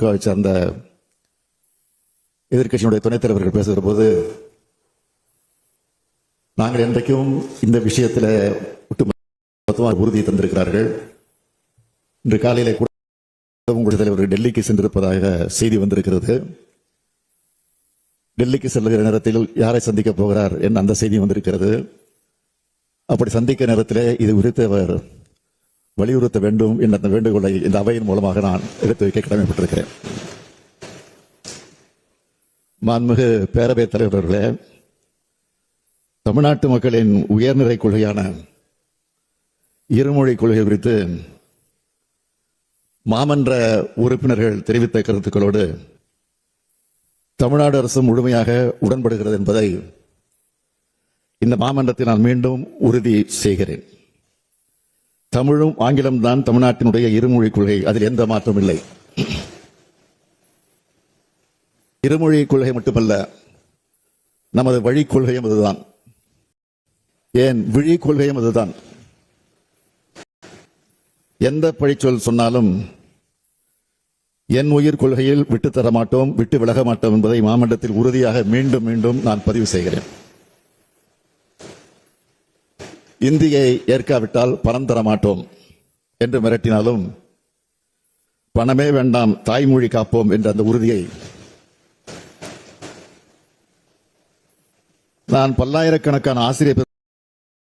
சார்ந்த எதிர்கட்சியினுடைய துணைத் தலைவர்கள் பேசுகிற போது நாங்கள் என்றைக்கும் இந்த விஷயத்தில் ஒட்டுமொத்தமாக உறுதி தந்திருக்கிறார்கள். இன்று காலையில் கூட உங்களுடைய தலைவர் டெல்லிக்கு சென்றிருப்பதாக செய்தி வந்திருக்கிறது. டெல்லிக்கு செல்லுகிற நேரத்தில் யாரை சந்திக்க போகிறார் என் அந்த செய்தி வந்திருக்கிறது. அப்படி சந்திக்க நேரத்தில் இது குறித்து அவர் வலியுறுத்த வேண்டும் என்ற அந்த வேண்டுகோளை இந்த அவையின் மூலமாக நான் எடுத்து வைக்க கடமைப்பட்டிருக்கிறேன். மாண்புமிகு பேரவைத் தலைவர்களே தமிழ்நாட்டு மக்களின் உயர்நிலை கொள்கையான இருமொழி கொள்கை குறித்து மாமன்ற உறுப்பினர்கள் தெரிவித்த கருத்துக்களோடு தமிழ்நாடு அரசு முழுமையாக உடன்படுகிறது என்பதை இந்த மாமன்றத்தில் நான் மீண்டும் உறுதி செய்கிறேன். தமிழும் ஆங்கிலம் தான் தமிழ்நாட்டினுடைய இருமொழி கொள்கை. அதில் எந்த மாற்றம் இல்லை. இருமொழி கொள்கை மட்டுமல்ல நமது வழி கொள்கையும் அதுதான். ஏன்? விழி கொள்கையும் அதுதான். எந்த பழிச்சொல் சொன்னாலும் என் உயிர் கொள்கையில் விட்டுத்தர மாட்டோம் விட்டு விலக மாட்டோம் என்பதை மாமண்டத்தில் உறுதியாக மீண்டும் மீண்டும் நான் பதிவு செய்கிறேன். இந்தியை ஏற்காவிட்டால் பணம் தர மாட்டோம் என்று மிரட்டினாலும் பணமே வேண்டாம் தாய்மொழி காப்போம் என்ற அந்த உறுதியை நான் பல்லாயிரக்கணக்கான ஆசிரியர்